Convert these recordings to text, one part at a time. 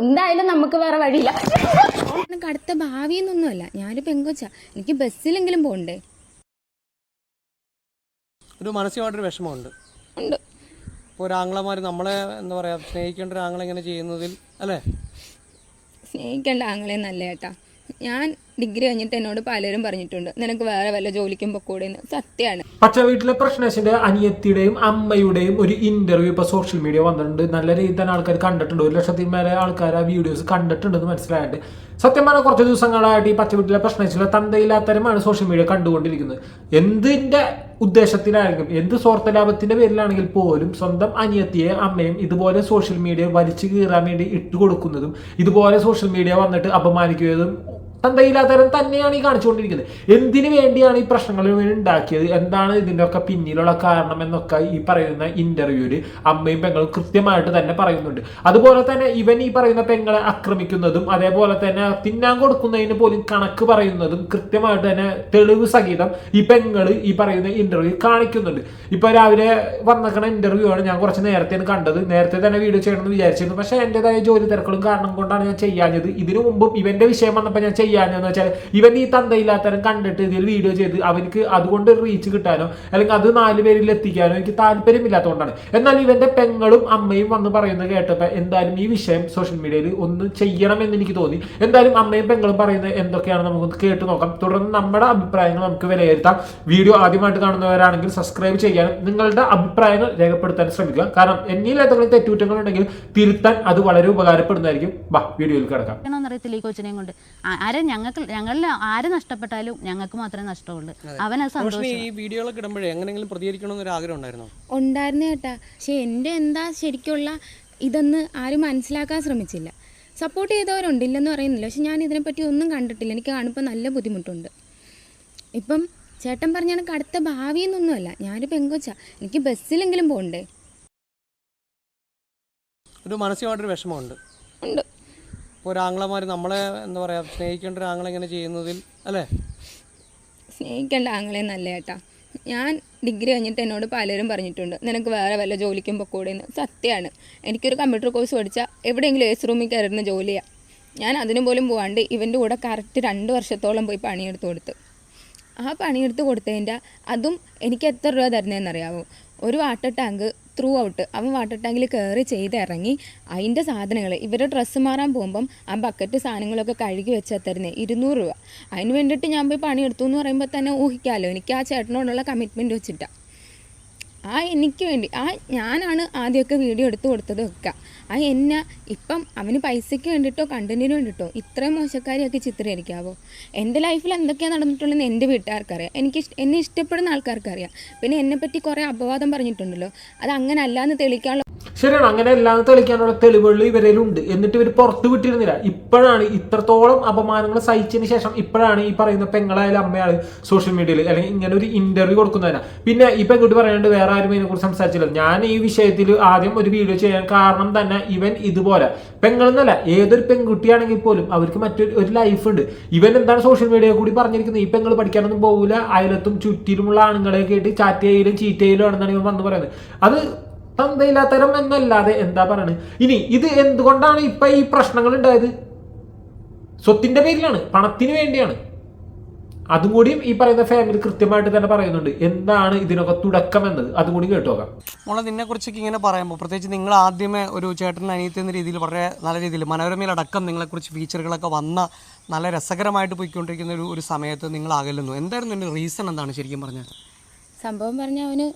എന്തായാലും നമുക്ക് വേറെ വഴിയില്ല. നമുക്ക് അടുത്ത ഭാവിയെന്നൊന്നുമല്ല ഞാനൊരു പെങ്കൊച്ച. എനിക്ക് ബസ്സിലെങ്കിലും പോകണ്ടേ ഒരു മാനസികമായിട്ടൊരു വിഷമമുണ്ട്. ഉണ്ട്. ഇപ്പോൾ ഒരു ആംഗ്ലമാർ നമ്മളെ എന്താ പറയുക സ്നേഹിക്കേണ്ട ഒരു ആംഗ്ലം ഇങ്ങനെ ചെയ്യുന്നതിൽ അല്ലേ? സ്നേഹിക്കേണ്ട ആങ്ങളെ നല്ല ഏട്ടാ ഞാൻ ഡിഗ്രി കഴിഞ്ഞിട്ട് എന്നോട് പലരും പറഞ്ഞിട്ടുണ്ട് നിനക്ക് വേറെ വല്ല ജോലിക്കും പൊക്കൂടെന്ന് സത്യമാണ് പക്ഷെ വീട്ടിലെ പ്രശ്നേഷിന്റെ അനിയത്തിയുടെയും അമ്മയുടെയും ഒരു ഇന്റർവ്യൂ ഇപ്പൊ സോഷ്യൽ മീഡിയ വന്നിട്ടുണ്ട്. നല്ല രീതിയിൽ തന്നെ ആൾക്കാർ കണ്ടിട്ടുണ്ട്. ഒരു ലക്ഷത്തിൽ മേലെ ആൾക്കാർ ആ വീഡിയോസ് കണ്ടിട്ടുണ്ടെന്ന് മനസ്സിലായിട്ട് സത്യം പറഞ്ഞാൽ കുറച്ച് ദിവസങ്ങളായിട്ട് ഈ പച്ച വീട്ടിലെ പ്രശ്നേഷിലെ തന്തയില്ലാത്തരമാണ് സോഷ്യൽ മീഡിയ കണ്ടുകൊണ്ടിരിക്കുന്നത്. എന്തിന്റെ ഉദ്ദേശത്തിലായിരിക്കും എന്ത് സ്വാർത്ഥ ലാഭത്തിന്റെ പേരിലാണെങ്കിൽ പോലും സ്വന്തം അനിയത്തിയെ അമ്മയും ഇതുപോലെ സോഷ്യൽ മീഡിയ വലിച്ചു കീറാൻ വേണ്ടി ഇട്ടുകൊടുക്കുന്നതും ഇതുപോലെ സോഷ്യൽ മീഡിയ വന്നിട്ട് അപമാനിക്കുന്നതും തന്തയില്ലാത്തവരൻ തന്നെയാണ് ഈ കാണിച്ചുകൊണ്ടിരിക്കുന്നത്. എന്തിനു വേണ്ടിയാണ് ഈ പ്രശ്നങ്ങൾ ഉണ്ടാക്കിയത്? എന്താണ് ഇതിന്റെയൊക്കെ പിന്നിലുള്ള കാരണം എന്നൊക്കെ ഈ പറയുന്ന ഇന്റർവ്യൂവിൽ അമ്മയും പെങ്ങളും കൃത്യമായിട്ട് തന്നെ പറയുന്നുണ്ട്. അതുപോലെ തന്നെ ഇവൻ ഈ പറയുന്ന പെങ്ങളെ ആക്രമിക്കുന്നതും അതേപോലെ തന്നെ തിന്നാൻ കൊടുക്കുന്നതിന് പോലും കണക്ക് പറയുന്നതും കൃത്യമായിട്ട് തന്നെ തെളിവ് സഹിതം ഈ പെങ്ങൾ ഈ പറയുന്ന ഇന്റർവ്യൂ കാണിക്കുന്നുണ്ട്. ഇപ്പൊ രാവിലെ വന്നിരിക്കുന്ന ഇന്റർവ്യൂ ആണ് ഞാൻ കുറച്ച് നേരത്തെ കണ്ടത്. നേരത്തെ തന്നെ വീഡിയോ ചെയ്യണമെന്ന് വിചാരിച്ചിരുന്നു. പക്ഷേ എന്റെതായ ജോലി തിരക്കുകളും കാരണം കൊണ്ടാണ് ഞാൻ ചെയ്യാഞ്ഞത്. ഇതിനു മുമ്പും ഇവന്റെ വിഷയം വന്നപ്പോൾ ഞാൻ ചെയ്യാഞ്ഞതെന്ന് വെച്ചാൽ ഇവൻ ഈ തന്തയില്ലാത്തരം കണ്ടിട്ട് ഇതിൽ വീഡിയോ ചെയ്ത് അവർക്ക് അതുകൊണ്ട് റീച്ച് കിട്ടാനോ അല്ലെങ്കിൽ അത് നാല് പേരിൽ എത്തിക്കാനോ എനിക്ക് താല്പര്യമില്ലാത്തതുകൊണ്ടാണ്. എന്നാൽ ഇവന്റെ പെങ്ങളും അമ്മയും വന്ന് പറയുന്നത് കേട്ടപ്പോൾ എന്തായാലും ഈ വിഷയം സോഷ്യൽ മീഡിയയിൽ ഒന്ന് ചെയ്യണമെന്ന് എനിക്ക് തോന്നി. എന്തായാലും അമ്മയും പെങ്ങളും പറയുന്നത് എന്തൊക്കെയാണ് നമുക്ക് കേട്ട് നോക്കാം. തുടർന്ന് നമ്മുടെ അഭിപ്രായങ്ങൾ നമുക്ക് വിലയിരുത്താം. വീഡിയോ ആദ്യമായിട്ട് കാണുന്നവരാണെങ്കിൽ സബ്സ്ക്രൈബ് ചെയ്യാനും നിങ്ങളുടെ അഭിപ്രായങ്ങൾ രേഖപ്പെടുത്താൻ ശ്രമിക്കുക. കാരണം എന്നിൽ എന്തെങ്കിലും തെറ്റുകുറ്റങ്ങൾ ഉണ്ടെങ്കിൽ തിരുത്താൻ അത് വളരെ ഉപകാരപ്പെടുന്നതായിരിക്കും. വാ വീഡിയോയിൽ കിടക്കാം. അറിയത്തില്ല ഈ കൊച്ചിനെയും കൊണ്ട്. ആരെ ഞങ്ങൾക്ക് ഞങ്ങളിൽ ആര് നഷ്ടപ്പെട്ടാലും ഞങ്ങൾക്ക് മാത്രമേ നഷ്ടമുള്ളൂ. അവനത് സന്തോഷം ഈ വീഡിയോകളൊക്കെ ഇടുമ്പോഴേ എങ്ങനെയെങ്കിലും പ്രതികരിക്കണമെന്നൊരു ആഗ്രഹം ഉണ്ടായിരുന്നോ? ഉണ്ടായിരുന്നു ചേട്ടാ പക്ഷെ എന്റെ എന്താ ശരിക്കുള്ള ഇതെന്ന് ആരും മനസ്സിലാക്കാൻ ശ്രമിച്ചില്ല. സപ്പോർട്ട് ചെയ്തവരുണ്ട് ഇല്ലെന്ന് പറയുന്നില്ല. പക്ഷെ ഞാൻ ഇതിനെപ്പറ്റി ഒന്നും കണ്ടിട്ടില്ല. എനിക്ക് കാണുമ്പോൾ നല്ല ബുദ്ധിമുട്ടുണ്ട്. ഇപ്പം ചേട്ടൻ പറഞ്ഞ കണക്ക് അടുത്ത ഭാവിയെന്നൊന്നുമല്ല ഞാനൊരു പെങ്കൊച്ച. എനിക്ക് ബസ്സിലെങ്കിലും പോകണ്ടേ? ഒരു മാനസികമായിട്ടൊരു വിഷമമുണ്ട്. ഉണ്ട്. ഇപ്പോൾ ഒരു ആംഗ്ലമാർ നമ്മളെ എന്താ പറയുക സ്നേഹിക്കേണ്ട ഒരു ആംഗ്ലം ഇങ്ങനെ ചെയ്യുന്നതിൽ അല്ലേ? സ്നേഹിക്കേണ്ട ആങ്ങളെ നല്ല ഏട്ടാ. ഞാൻ ഡിഗ്രി കഴിഞ്ഞിട്ട് എന്നോട് പലരും പറഞ്ഞിട്ടുണ്ട് നിനക്ക് വേറെ വല്ല ജോലിക്കും പൊക്കൂടെന്ന്. സത്യമാണ് എനിക്കൊരു കമ്പ്യൂട്ടർ കോഴ്സ് പഠിച്ചാൽ എവിടെയെങ്കിലും ഏസ് റൂമിൽ കയറുന്ന ജോലിയാണ് ഞാൻ അതിനു പോലും പോകാണ്ട് ഇവന്റെ കൂടെ കറക്റ്റ് രണ്ട് വർഷത്തോളം പോയി പണിയെടുത്ത് കൊടുത്ത്. ആ പണിയെടുത്ത് കൊടുത്തതിന്റെ അതും എനിക്ക് എത്ര രൂപ തരുന്നതെന്നറിയാമോ ഒരു വാട്ടർ ടാങ്ക് ത്രൂ ഔട്ട് അവൻ വാട്ടർ ടാങ്കിൽ കയറി ചെയ്ത് ഇറങ്ങി. അതിന്റെ സാധനങ്ങൾ ഇവരുടെ ഡ്രസ്സ് മാറാൻ പോകുമ്പം ആ ബക്കറ്റ് സാധനങ്ങളൊക്കെ കഴുകി വെച്ചാൽ തരുന്നത് ഇരുന്നൂറ് രൂപ. അതിന് വേണ്ടിയിട്ട് ഞാൻ പോയി പണിയെടുത്തു എന്ന് പറയുമ്പോൾ തന്നെ ഊഹിക്കാമല്ലോ എനിക്ക് ആ ചേട്ടനോടുള്ള കമ്മിറ്റ്മെന്റ് വെച്ചിട്ടാണ് ആ എനിക്ക് വേണ്ടി ആ ഞാനാണ് ആദ്യമൊക്കെ വീഡിയോ എടുത്ത് കൊടുത്തത് ഒക്കെ ആ എന്നെ ഇപ്പം അവന് പൈസയ്ക്ക് വേണ്ടിയിട്ടോ കണ്ടന്റിന് വേണ്ടിയിട്ടോ ഇത്രയും മോശക്കാരിയൊക്കെ ചിത്രീകരിക്കാവോ? എന്റെ ലൈഫിൽ എന്തൊക്കെയാണ് നടന്നിട്ടുള്ളതെന്ന് എന്റെ വീട്ടുകാർക്കറിയാം. എനിക്ക് എന്നെ ഇഷ്ടപ്പെടുന്ന ആൾക്കാർക്കറിയാം. പിന്നെ എന്നെപ്പറ്റി കുറേ അപവാദം പറഞ്ഞിട്ടുണ്ടല്ലോ. അത് അങ്ങനെ അല്ലാന്ന് തെളിയിക്കാനുള്ള ശരിയാണ് അങ്ങനെ എല്ലാം തെളിക്കാനുള്ള തെളിവുകൾ ഇവരിലുണ്ട്. എന്നിട്ട് ഇവർ പുറത്തു വിട്ടിരുന്നില്ല. ഇപ്പോഴാണ് ഇത്രത്തോളം അപമാനങ്ങൾ സഹിച്ചതിന് ശേഷം ഇപ്പോഴാണ് ഈ പറയുന്ന പെങ്ങളായാലും അമ്മയായാലും സോഷ്യൽ മീഡിയയിൽ അല്ലെങ്കിൽ ഇങ്ങനെ ഒരു ഇന്റർവ്യൂ കൊടുക്കുന്നതിനാ പിന്നെ ഈ പെൺകുട്ടി പറയാണ്ട് വേറെ ആരും ഇതിനെ കുറിച്ച് സംസാരിച്ചില്ല. ഞാൻ ഈ വിഷയത്തിൽ ആദ്യം ഒരു വീഡിയോ ചെയ്യാൻ കാരണം തന്നെ ഇവൻ ഇതുപോലെ. പെങ്ങളെന്നല്ല ഏതൊരു പെൺകുട്ടിയാണെങ്കിൽ പോലും അവർക്ക് മറ്റൊരു ഒരു ലൈഫ് ഉണ്ട്. ഇവൻ എന്താണ് സോഷ്യൽ മീഡിയ കൂടി പറഞ്ഞിരിക്കുന്നത്? ഈ പെങ്ങൾ പഠിക്കാനൊന്നും പോകില്ല അയലത്തും ചുറ്റിലുമുള്ള ആണുങ്ങളെ കേട്ട് ചാറ്റ് ചെയ്യലും ചീറ്റ് ആണെന്നാണ് ഇവൻ വന്ന് പറയുന്നത്. അത് തന്തയില്ലാത്തരം എന്നല്ലാതെ എന്താ പറയുന്നത് ഇനി ഇത് എന്തുകൊണ്ടാണ് ഇപ്പൊ ഈ പ്രശ്നങ്ങൾ ഉണ്ടായത്? സ്വത്തിന്റെ പേരിലാണ് പണത്തിന് വേണ്ടിയാണ്. അതും കൂടിയും ഈ പറയുന്ന ഫാമിലി കൃത്യമായിട്ട് തന്നെ പറയുന്നുണ്ട്. എന്താണ് ഇതിനൊക്കെ തുടക്കം എന്നത്? അതും കൂടി കേട്ടു നോക്കാം. നിന്നെ കുറിച്ചൊക്കെ ഇങ്ങനെ പറയുമ്പോൾ പ്രത്യേകിച്ച് നിങ്ങൾ ആദ്യമേ ഒരു ചേട്ടൻ അനിയത്തി എന്ന രീതിയിൽ വളരെ നല്ല രീതിയിൽ മനോരമയിലടക്കം നിങ്ങളെക്കുറിച്ച് ഫീച്ചറുകളൊക്കെ വന്ന നല്ല രസകരമായിട്ട് പോയിക്കൊണ്ടിരിക്കുന്ന ഒരു ഒരു സമയത്ത് നിങ്ങൾ അകലുന്നു എന്തായിരുന്നു എന്റെ റീസൺ എന്താണ് ശരിക്കും പറഞ്ഞത് സംഭവം പറഞ്ഞാൽ അവന്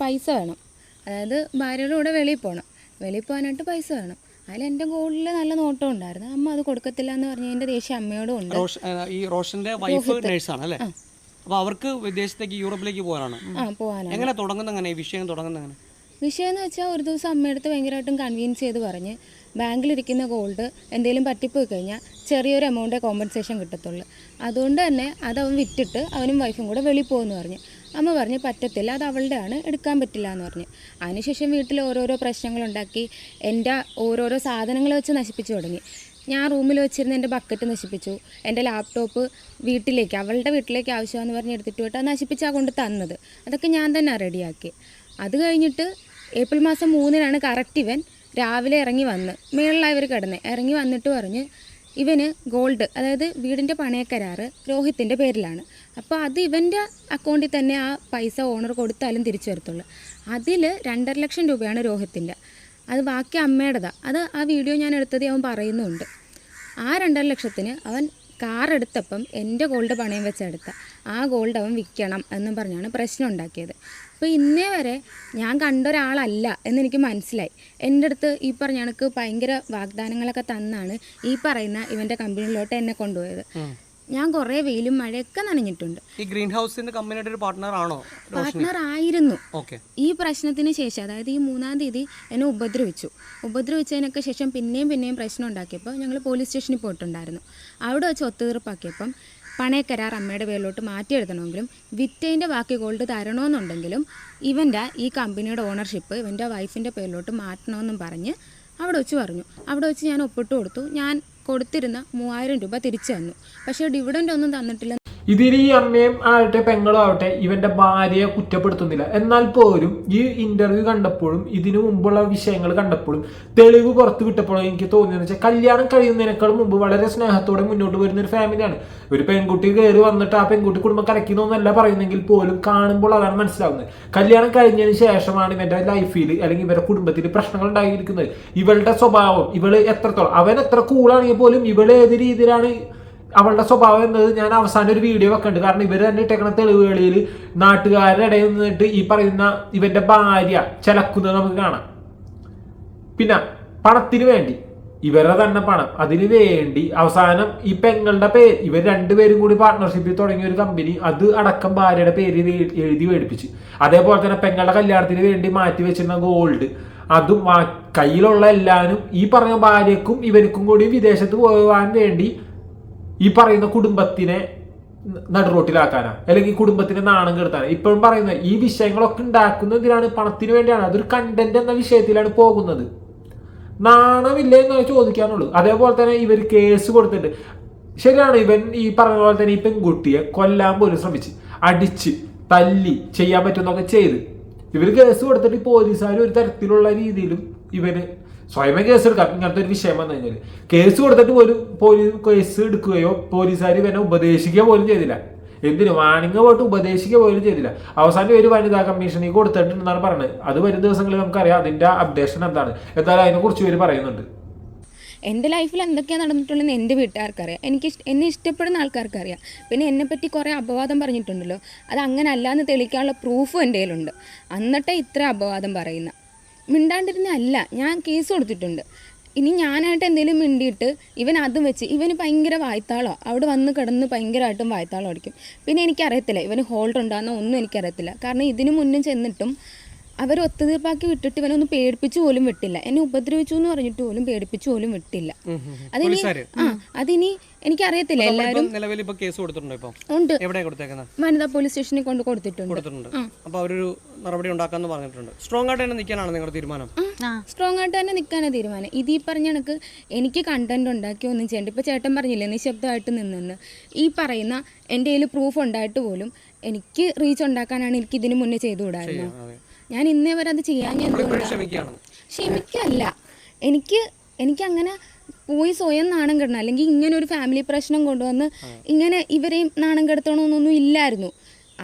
പൈസ വേണം. അതായത് ഭാര്യയുടെ കൂടെ വെളിയിൽ പോകണം വെളിയിൽ പോകാനായിട്ട് പൈസ വേണം. അതിൽ എന്റെ ഗോളിൽ നല്ല നോട്ടം ഉണ്ടായിരുന്നു. അമ്മ അത് കൊടുക്കത്തില്ല എന്ന് പറഞ്ഞ എന്റെ ദേഷ്യം അമ്മയോടും ഉണ്ട്. ഈ റോഷന്റെ വൈഫ് നേഴ്സാണ് അല്ലേ അപ്പോൾ അവർക്ക് വിദേശത്തേക്ക് യൂറോപ്പിലേക്ക് പോകാനാണ്? ആ പോകാനാണ്. എങ്ങനെ തുടങ്ങുന്ന എങ്ങനെ ഈ വിഷയം തുടങ്ങുന്ന എങ്ങനെ വിഷയം എന്ന് വെച്ചാൽ ഒരു ദിവസം അമ്മയടുത്ത് ഭയങ്കരമായിട്ടും കൺവീൻസ് ചെയ്ത് പറഞ്ഞ് ബാങ്കിലിരിക്കുന്ന ഗോൾഡ് എന്തെങ്കിലും പറ്റിപ്പോയി കഴിഞ്ഞാൽ ചെറിയൊരു എമൗണ്ടേ കോമ്പൻസേഷൻ കിട്ടത്തുള്ളൂ. അതുകൊണ്ട് തന്നെ അത് അവൻ വിറ്റിട്ട് അവനും വൈഫും കൂടെ വെളിയിൽ പോകുമെന്ന് പറഞ്ഞു. അമ്മ പറഞ്ഞ് പറ്റത്തില്ല അത് അവളുടെ ആണ് എടുക്കാൻ പറ്റില്ല എന്ന് പറഞ്ഞു. അതിനുശേഷം വീട്ടിൽ ഓരോരോ പ്രശ്നങ്ങളുണ്ടാക്കി എന്റെ ഓരോരോ സാധനങ്ങൾ വെച്ച് നശിപ്പിച്ചു തുടങ്ങി. ഞാൻ റൂമിൽ വെച്ചിരുന്ന എന്റെ ബക്കറ്റ് നശിപ്പിച്ചു. എന്റെ ലാപ്ടോപ്പ് വീട്ടിലേക്ക് അവളുടെ വീട്ടിലേക്ക് ആവശ്യമാണെന്ന് പറഞ്ഞ് എടുത്തിട്ട് പോയിട്ട് അത് നശിപ്പിച്ചാൽ കൊണ്ട് തന്നത്. അതൊക്കെ ഞാൻ തന്നെ റെഡിയാക്കി. അത് കഴിഞ്ഞിട്ട് ഏപ്രിൽ മാസം മൂന്നിനാണ് കറക്റ്റ് ഇവൻ രാവിലെ ഇറങ്ങി വന്ന് മേളിലാണ് ഇവർ കിടന്ന്. ഇറങ്ങി വന്നിട്ട് പറഞ്ഞ് ഇവന് ഗോൾഡ് അതായത് വീടിന്റെ പണയക്കരാറ് രോഹിത്തിന്റെ പേരിലാണ്. അപ്പോൾ അത് ഇവന്റെ അക്കൗണ്ടിൽ തന്നെ ആ പൈസ ഓണർ കൊടുത്താലും തിരിച്ചു വരത്തുള്ളൂ. അതിൽ രണ്ടര ലക്ഷം രൂപയാണ് രോഹിത്തിന്റെ അത് ബാക്കി അമ്മയുടേതാണ് അത് ആ വീഡിയോ ഞാൻ എടുത്തത് അവൻ പറയുന്നുണ്ട്. ആ രണ്ടര ലക്ഷത്തിന് അവൻ കാർ എടുത്തപ്പം എന്റെ ഗോൾഡ് പണയം വെച്ചെടുത്ത ആ ഗോൾഡ് അവൻ വിൽക്കണം എന്നും പറഞ്ഞാണ് പ്രശ്നം ഉണ്ടാക്കിയത്. അപ്പോൾ ഇന്നേ വരെ ഞാൻ കണ്ട ഒരാളല്ല എന്നെനിക്ക് മനസ്സിലായി. എന്റെ അടുത്ത് ഈ പറഞ്ഞ കണക്ക് ഭയങ്കര വാഗ്ദാനങ്ങളൊക്കെ തന്നാണ് ഈ പറയുന്ന ഇവന്റെ കമ്പനിയിലോട്ട് എന്നെ കൊണ്ടുപോയത്. ഞാൻ കുറേ വെയിലും മഴയൊക്കെ നനഞ്ഞിട്ടുണ്ട്. ഈ ഗ്രീൻ ഹൗസിന്റെ കമ്പനിയുടെ ഒരു പാർട്ട്ണർ ആണോ പാർട്ട്ണർ ആയിരുന്നു. ഈ പ്രശ്നത്തിന് ശേഷം അതായത് ഈ മൂന്നാം തീയതി എന്നെ ഉപദ്രവിച്ചു. ഉപദ്രവിച്ചതിനൊക്കെ ശേഷം പിന്നെയും പിന്നെയും പ്രശ്നം ഉണ്ടാക്കിയപ്പോൾ ഞങ്ങൾ പോലീസ് സ്റ്റേഷനിൽ പോയിട്ടുണ്ടായിരുന്നു. അവിടെ വെച്ച് ഒത്തുതീർപ്പാക്കിയപ്പം പണയക്കരാർ അമ്മയുടെ പേരിലോട്ട് മാറ്റി എഴുതണമെങ്കിലും വിറ്റേന്റെ ബാക്കി ഗോൾഡ് തരണമെന്നുണ്ടെങ്കിലും ഇവന്റെ ഈ കമ്പനിയുടെ ഓണർഷിപ്പ് ഇവന്റെ വൈഫിന്റെ പേരിലോട്ട് മാറ്റണമെന്നും പറഞ്ഞ് അവിടെ വെച്ച് പറഞ്ഞു. അവിടെ വെച്ച് ഞാൻ ഒപ്പിട്ട് കൊടുത്തു. ഞാൻ കൊടുത്തിരുന്ന മൂവായിരം രൂപ തിരിച്ചു തന്നു. പക്ഷേ ഡിവിഡന്റ് ഒന്നും തന്നിട്ടില്ല. ഇതിൽ ഈ അമ്മയും ആവട്ടെ പെങ്ങളും ആവട്ടെ ഇവന്റെ ഭാര്യയെ കുറ്റപ്പെടുത്തുന്നില്ല. എന്നാൽ പോലും ഈ ഇന്റർവ്യൂ കണ്ടപ്പോഴും ഇതിനു മുമ്പുള്ള വിഷയങ്ങൾ കണ്ടപ്പോഴും തെളിവ് പുറത്തു വിട്ടപ്പോഴും എനിക്ക് തോന്നിയെന്ന് വെച്ചാൽ കല്യാണം കഴിയുന്നതിനേക്കാൾ മുമ്പ് വളരെ സ്നേഹത്തോടെ മുന്നോട്ട് വരുന്ന ഒരു ഫാമിലിയാണ് ഒരു പെൺകുട്ടി കയറി വന്നിട്ട് ആ പെൺകുട്ടി കുടുംബം കലക്കുന്നൊന്നല്ല പറയുന്നെങ്കിൽ പോലും കാണുമ്പോൾ അതാണ് മനസ്സിലാവുന്നത്. കല്യാണം കഴിഞ്ഞതിന് ശേഷമാണ് ഇവന്റെ ലൈഫിൽ അല്ലെങ്കിൽ ഇവരുടെ കുടുംബത്തിൽ പ്രശ്നങ്ങൾ ഉണ്ടായിരിക്കുന്നത്. ഇവളുടെ സ്വഭാവം ഇവൾ എത്രത്തോളം അവൻ എത്ര കൂളാണെങ്കിൽ പോലും ഇവൾ ഏത് രീതിയിലാണ് അവളുടെ സ്വഭാവം എന്നത് ഞാൻ അവസാനം ഒരു വീഡിയോ വെക്കുന്നുണ്ട് കാരണം ഇവർ തന്നെ ഇട്ടേക്കുന്ന തെളിവുകളിൽ നാട്ടുകാരുടെ ഇടയിൽ നിന്നിട്ട് ഈ പറയുന്ന ഇവന്റെ ഭാര്യ ചലക്കുന്നത് നമുക്ക് കാണാം. പിന്നെ പണത്തിന് വേണ്ടി ഇവരുടെ തന്നെ പണം. അതിന് വേണ്ടി അവസാനം ഈ പെങ്ങളുടെ പേര് ഇവർ രണ്ടുപേരും കൂടി പാർട്ട്ണർഷിപ്പിൽ തുടങ്ങിയ ഒരു കമ്പനി അത് അടക്കം ഭാര്യയുടെ പേര് എഴുതി- മേടിപ്പിച്ച് അതേപോലെ തന്നെ പെങ്ങളുടെ കല്യാണത്തിന് വേണ്ടി മാറ്റി വെച്ചിരുന്ന ഗോൾഡ് അതും കയ്യിലുള്ള എല്ലാവരും ഈ പറഞ്ഞ ഭാര്യക്കും ഇവർക്കും കൂടി വിദേശത്ത് പോകാൻ വേണ്ടി ഈ പറയുന്ന കുടുംബത്തിനെ നടുറോട്ടിലാക്കാനാ? അല്ലെങ്കിൽ കുടുംബത്തിന്റെ നാണം കെടുത്താനാ? ഇപ്പോഴും പറയുന്നത് ഈ വിഷയങ്ങളൊക്കെ ഉണ്ടാക്കുന്നതിനാണ് പണത്തിന് വേണ്ടിയാണ്. അതൊരു കണ്ടന്റ് എന്ന വിഷയത്തിലാണ് പോകുന്നത്. നാണമില്ലേ എന്ന് ചോദിക്കാനുള്ളൂ. അതേപോലെ തന്നെ ഇവർ കേസ് കൊടുത്തിട്ടുണ്ട്. ശരിയാണ് ഇവൻ ഈ പറഞ്ഞ പോലെ തന്നെ ഈ പെൺകുട്ടിയെ കൊല്ലാൻ പോലും ശ്രമിച്ച് അടിച്ച് തല്ലി ചെയ്യാൻ പറ്റുന്നൊക്കെ ചെയ്ത്. ഇവർ കേസ് കൊടുത്തിട്ട് പോലീസുകാർ ഒരു തരത്തിലുള്ള രീതിയിലും ഇവന് സ്വയമേ കേസ് എടുക്കാം. ഇങ്ങനത്തെ ഒരു വിഷയം വന്നു കഴിഞ്ഞാൽ കേസ് കൊടുത്തിട്ട് പോലും പോലീസ് കേസ് എടുക്കുകയോ പോലീസുകാർ ഇവനെ ഉപദേശിക്കുക പോലും ചെയ്തില്ല. എന്തിനു? വാണിംഗ് പോയിട്ട് ഉപദേശിക്കുക പോലും ചെയ്തില്ല. അവസാനം ഒരു വനിതാ കമ്മീഷനിൽ കൊടുത്തിട്ടുണ്ടെന്നാണ് പറയുന്നത് അത് വരും ദിവസങ്ങളിൽ നമുക്കറിയാം. അതിന്റെ അപ്ഡേഷൻ എന്താണ്? എന്തായാലും അതിനെ കുറിച്ച് ഇവർ പറയുന്നുണ്ട്. എന്റെ ലൈഫിൽ എന്തൊക്കെയാണ് നടന്നിട്ടുള്ളതെന്ന് എന്റെ വീട്ടുകാർക്കറിയാം. എനിക്ക് എന്നെ ഇഷ്ടപ്പെടുന്ന ആൾക്കാർക്കറിയാം. പിന്നെ എന്നെപ്പറ്റി കുറേ അപവാദം പറഞ്ഞിട്ടുണ്ടല്ലോ. അത് അങ്ങനെ അല്ലാന്ന് തെളിയിക്കാനുള്ള പ്രൂഫും എന്റെ കയ്യിലുണ്ട്. എന്നിട്ടേ ഇത്ര അപവാദം പറയുന്ന. മിണ്ടാണ്ടിരുന്ന അല്ല ഞാൻ കേസ് കൊടുത്തിട്ടുണ്ട്. ഇനി ഞാനായിട്ട് എന്തെങ്കിലും മിണ്ടിയിട്ട് ഇവൻ അതും വെച്ച് ഇവന് ഭയങ്കര വായ്ത്താളോ. അവിടെ വന്ന് കിടന്ന് ഭയങ്കരമായിട്ടും വായ്ത്താളം അടിക്കും പിന്നെ എനിക്കറിയത്തില്ല ഇവന് ഹോൾഡ് ഉണ്ടാകുന്ന ഒന്നും എനിക്കറിയത്തില്ല. കാരണം ഇതിനു മുന്നും ചെന്നിട്ടും അവർ ഒത്തുതീർപ്പാക്കി വിട്ടിട്ട് ഇവനെ ഒന്ന് പേടിപ്പിച്ചു പോലും വിട്ടില്ല. എന്നെ ഉപദ്രവിച്ചു എന്ന് പറഞ്ഞിട്ട് പോലും പേടിപ്പിച്ചു പോലും വിട്ടില്ല. അതിനി? ആ അതിനി എനിക്കറിയത്തില്ല എല്ലാവരും നിലവിൽ ഇപ്പൊ കേസ് കൊടുത്തിട്ടുണ്ടോ ഇപ്പൊ? ഉണ്ട്. എവിടെ കൊടുത്തേക്കുന്നത്? വനിതാ പോലീസ് സ്റ്റേഷനിൽ കൊണ്ട് കൊടുത്തിട്ടുണ്ട്. കൊടുത്തിട്ടുണ്ട്. അപ്പൊ അവരൊരു നടപടി ഉണ്ടാക്കാന്ന് പറഞ്ഞിട്ടുണ്ട്. സ്ട്രോങ് ആയിട്ട് തന്നെ നിൽക്കാനാണ് നിങ്ങളുടെ തീരുമാനം? ആ. സ്ട്രോങ് ആയിട്ട് തന്നെ നിൽക്കാനാണ് തീരുമാനം. ഇത് ഈ പറഞ്ഞ കണക്ക് എനിക്ക് കണ്ടന്റ് ഉണ്ടാക്കി ഒന്നും ചെയ്യണ്ട. ഇപ്പൊ ചേട്ടൻ പറഞ്ഞില്ലേ നിശബ്ദമായിട്ട് നിന്നെന്ന്. ഈ പറയുന്ന എന്റെ കയ്യിൽ പ്രൂഫ് ഉണ്ടായിട്ട് പോലും എനിക്ക് റീച്ച് ഉണ്ടാക്കാനാണ് എനിക്ക് ഇതിനു മുന്നേ ചെയ്തുകൂടായിരുന്നു. അതെ. ഞാൻ ഇന്നേ വരെ അത് ചെയ്യാൻ ഞാൻ ക്ഷമിക്കല്ല. എനിക്ക് എനിക്ക് അങ്ങനെ പോയി സ്വയം നാണം കെടണം. അല്ലെങ്കിൽ ഇങ്ങനെ ഒരു ഫാമിലി പ്രശ്നം കൊണ്ടുവന്ന് ഇങ്ങനെ ഇവരെയും നാണം കെടുത്തണമെന്നൊന്നും ഇല്ലായിരുന്നു.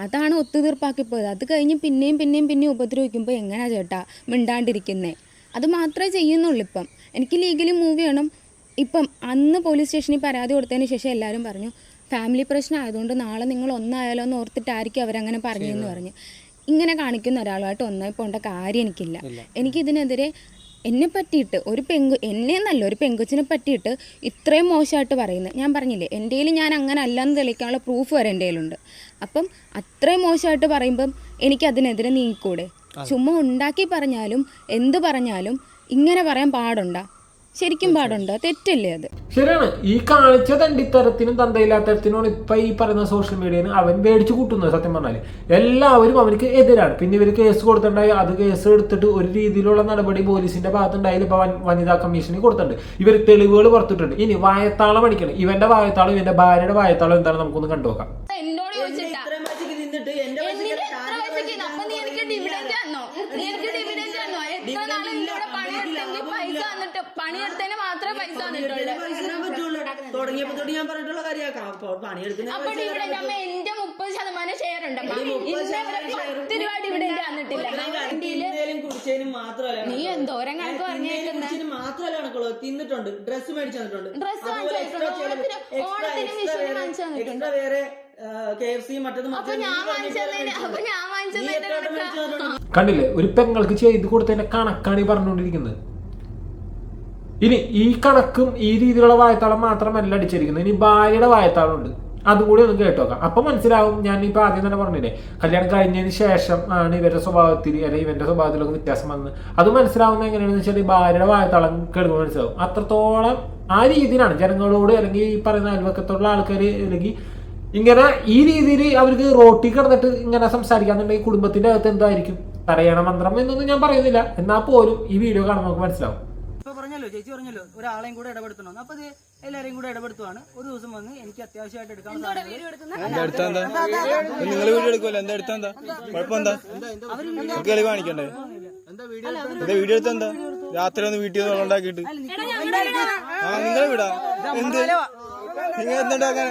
അതാണ് ഒത്തുതീർപ്പാക്കി പോയത് അത് കഴിഞ്ഞ് പിന്നെയും പിന്നെയും പിന്നെയും ഉപദ്രവിക്കുമ്പോൾ എങ്ങനെയാ ചേട്ടാ മിണ്ടാണ്ടിരിക്കുന്നേ? അത് മാത്രമേ ചെയ്യുന്നുള്ളൂ ഇപ്പം. എനിക്ക് ലീഗലി മൂവ് ചെയ്യണം. ഇപ്പം അന്ന് പോലീസ് സ്റ്റേഷനിൽ പരാതി കൊടുത്തതിന് ശേഷം എല്ലാവരും പറഞ്ഞു ഫാമിലി പ്രശ്നം ആയതുകൊണ്ട് നാളെ നിങ്ങൾ ഒന്നായാലോ എന്ന് ഓർത്തിട്ടായിരിക്കും അവരങ്ങനെ പറഞ്ഞതെന്ന് പറഞ്ഞു. ഇങ്ങനെ കാണിക്കുന്ന ഒരാളുമായിട്ട് ഒന്നായി പോകേണ്ട കാര്യം എനിക്കില്ല. എനിക്കിതിനെതിരെ എന്നെ പറ്റിയിട്ട് ഒരു പെങ്കു എന്നെ എന്നല്ല ഒരു പെങ്കുച്ചിനെ പറ്റിയിട്ട് ഇത്രയും മോശമായിട്ട് പറയുന്നത്. ഞാൻ പറഞ്ഞില്ലേ എന്റെ കയ്യിൽ ഞാൻ അങ്ങനെ അല്ലാന്ന് തെളിയിക്കാനുള്ള പ്രൂഫ് വരെ എന്റെ കയ്യിലുണ്ട്. അപ്പം അത്രയും മോശമായിട്ട് പറയുമ്പം എനിക്കതിനെതിരെ നീങ്ങിക്കൂടെ? ചുമ്മാ ഉണ്ടാക്കി പറഞ്ഞാലും എന്ത് പറഞ്ഞാലും ഇങ്ങനെ പറയാൻ പാടുണ്ടോ? ശരിക്കും പാടുണ്ടോ? തെറ്റല്ലേ അത്? ശരിയാണ്. ഈ കാണിച്ച തണ്ടിത്തരത്തിനും തന്തയില്ലാത്തരത്തിനും ഇപ്പൊ ഈ പറയുന്ന സോഷ്യൽ മീഡിയയിൽ അവൻ മേടിച്ചു കൂട്ടുന്നത് സത്യം പറഞ്ഞാൽ. എല്ലാവരും അവർക്ക് എതിരാണ്. പിന്നെ ഇവർ കേസ് കൊടുത്തിട്ടുണ്ടായി. അത് കേസ് എടുത്തിട്ട് ഒരു രീതിയിലുള്ള നടപടി പോലീസിന്റെ ഭാഗത്തുണ്ടായാലും ഇപ്പൊ വനിതാ കമ്മീഷന് കൊടുത്തിട്ടുണ്ട്. ഇവർ തെളിവുകൾ പുറത്തിട്ടുണ്ട്. ഇനി വായത്താളം അടിക്കണം. ഇവന്റെ വായത്താളം ഇവന്റെ ഭാര്യയുടെ വായത്താളം എന്താണ് നമുക്കൊന്ന് കണ്ടുനോക്കാം. എന്നോട് ചോദിച്ചിട്ടാ എന്നിട്ട് എത്ര പൈസക്ക് അപ്പൊ നീ എനിക്ക് ഡിവിഡൻഡ് തന്നോ നീ എനിക്ക് ഡിവിഡൻഡ് തന്നോ എത്ര നാൾ എന്നോട് പണിയെടുത്തെങ്കിൽ പണിയെടുത്തതിന് മാത്രമേ പൈസ തന്നിട്ടുള്ളൂ പൈസ തരാൻ പറ്റുള്ളൂ തുടങ്ങിയപ്പോ തൊട്ട് ഞാൻ പറഞ്ഞിട്ടുള്ള കാര്യമാണ് പണിയെടുക്കുന്ന അപ്പൊ ഇവിടെ നമ്മ എന്റെ മുപ്പത് ശതമാനം ഷെയർ ഉണ്ടമ്മ ഇന്നേ വരെ പത്ത് രൂപ ഡിവിഡൻഡ് തന്നിട്ടില്ല വണ്ടിയിൽ തിന്നതിലും കുടിച്ചതിനും മാത്രമല്ല നീ എന്തോരം കണക്ക് പറഞ്ഞേക്കുന്ന? കുടിച്ചതിന് മാത്രമല്ല കണക്കുള്ളൂ തിന്നിട്ടുണ്ട്. ഡ്രസ് മേടിച്ചു തന്നിട്ടുണ്ട് Dress വാങ്ങിച്ച് തന്നിട്ടുണ്ട്. ഓണത്തിന്- ഓണത്തിന് വിഷുവിന് വാങ്ങിച്ച് തന്നിട്ടുണ്ട്. എക്സ്ട്രാ വേറെ കെ എഫ് സി മറ്റത് അപ്പൊ ഞാൻ വാങ്ങിച്ചതിന് അപ്പൊ ഞാൻ വാങ്ങിച്ചതിന്റെ കണക്കാ കണ്ടില്ലേ? ഒരു പെങ്ങൾക്ക് ചെയ്ത് കൊടുത്തതിന്റെ കണക്കാണ് ഈ പറഞ്ഞുകൊണ്ടിരിക്കുന്നത്. ഇനി ഈ കണക്കും ഈ രീതിയിലുള്ള വായത്താളം മാത്രമല്ല അടിച്ചിരിക്കുന്നത്. ഇനി ഭാര്യയുടെ വായത്താളുണ്ട്. അതുകൂടി കൂടി ഒന്ന് കേട്ടോക്കാം അപ്പൊ മനസ്സിലാവും ഞാൻ ഇപ്പൊ ആദ്യം തന്നെ പറഞ്ഞില്ലേ കല്യാണം കഴിഞ്ഞതിന് ശേഷം ആണ് ഇവരുടെ സ്വഭാവത്തിൽ അല്ലെങ്കിൽ ഇവന്റെ സ്വഭാവത്തിലൊക്കെ വ്യത്യാസം വന്ന് അത് മനസ്സിലാവുന്ന എങ്ങനെയാണെന്ന് വെച്ചാൽ ഈ ഭാര്യയുടെ വായത്താളം കേൾക്കുമ്പോൾ മനസ്സിലാവും. അത്രത്തോളം ആ രീതിയിലാണ് ജനങ്ങളോട് അല്ലെങ്കിൽ ഈ പറയുന്ന അയൽവക്കത്തുള്ള ആൾക്കാർ അല്ലെങ്കിൽ ഇങ്ങനെ ഈ രീതിയിൽ അവർക്ക് റോട്ടി കിടന്നിട്ട് ഇങ്ങനെ സംസാരിക്കാന്നുണ്ടെങ്കിൽ കുടുംബത്തിന്റെ അകത്ത് എന്തായിരിക്കും? തടയണ മന്ത്രം എന്നൊന്നും ഞാൻ പറയുന്നില്ല. എന്നാൽ പോലും ഈ വീഡിയോ കാണുമ്പോൾ നമുക്ക് മനസ്സിലാവും. പറഞ്ഞല്ലോ ചേച്ചി പറഞ്ഞല്ലോ ഒരാളെയും കൂടെ ഇടപെടുത്തണം. അപ്പൊ എല്ലാരെയും കൂടെ ഇടപെടുത്തുവാണ്. ഒരു ദിവസം വന്ന് എനിക്ക് അത്യാവശ്യമായിട്ട് എടുക്കാൻ എടുത്താ എന്താ? നിങ്ങൾ വീഡിയോ എടുക്കുമല്ലോ എന്താ എടുത്താ എന്താ? കുഴപ്പം എന്താ? നിങ്ങൾക്ക് കളി കാണിക്കണ്ടേ? എന്താ വീഡിയോ എടുത്താ എന്താ രാത്രി ഒന്ന് വീട്ടിൽ നിന്ന് ഉണ്ടാക്കിയിട്ട് ആ വിടാ. എന്ത്? നിങ്ങൾ എന്തുണ്ടാക്കാൻ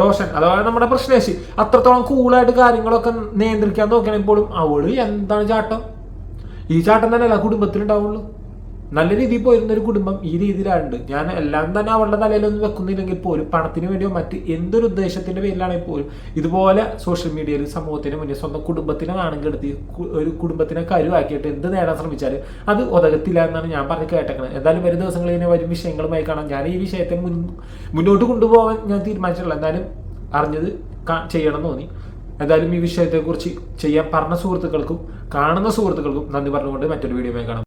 റോഷൻ. അഥവാ നമ്മുടെ പ്രശ്നേശി അത്രത്തോളം കൂളായിട്ട് കാര്യങ്ങളൊക്കെ നിയന്ത്രിക്കാൻ നോക്കണെപ്പോഴും അവൾ എന്താണ് ചാട്ടം? ഈ ചാട്ടം തന്നെ എല്ലാ കുടുംബത്തിലുണ്ടാവുള്ളൂ. നല്ല രീതിയിൽ പോയിരുന്ന ഒരു കുടുംബം ഈ രീതിയിലാണ്ട് ഞാൻ എല്ലാം തന്നെ അവളുടെ തലയിലൊന്നും വെക്കുന്നില്ലെങ്കിൽ പോലും പണത്തിന് വേണ്ടിയോ മറ്റ് എന്തൊരു ഉദ്ദേശത്തിന്റെ പേരിലാണെങ്കിൽ പോലും ഇതുപോലെ സോഷ്യൽ മീഡിയയിൽ സമൂഹത്തിന് മുന്നിൽ സ്വന്തം കുടുംബത്തിനെ നാണുകെടുത്തി ഒരു കുടുംബത്തിനെ കരുവാക്കിയിട്ട് എന്ത് നേടാൻ ശ്രമിച്ചാലും അത് ഉതകത്തില്ല എന്നാണ് ഞാൻ പറഞ്ഞ് കേട്ടേക്കണത്. എന്തായാലും വരും ദിവസങ്ങളിൽ ഇങ്ങനെ വരും വിഷയങ്ങളുമായി കാണാം. ഞാൻ ഈ വിഷയത്തെ മുന്നോട്ട് കൊണ്ടുപോകാൻ ഞാൻ തീരുമാനിച്ചിട്ടുള്ള. എന്തായാലും അറിഞ്ഞത് ചെയ്യണം തോന്നി. എന്തായാലും ഈ വിഷയത്തെക്കുറിച്ച് ചെയ്യാൻ പറഞ്ഞ സുഹൃത്തുക്കൾക്കും കാണുന്ന സുഹൃത്തുക്കൾക്കും നന്ദി പറഞ്ഞുകൊണ്ട് മറ്റൊരു വീഡിയോ കാണാം.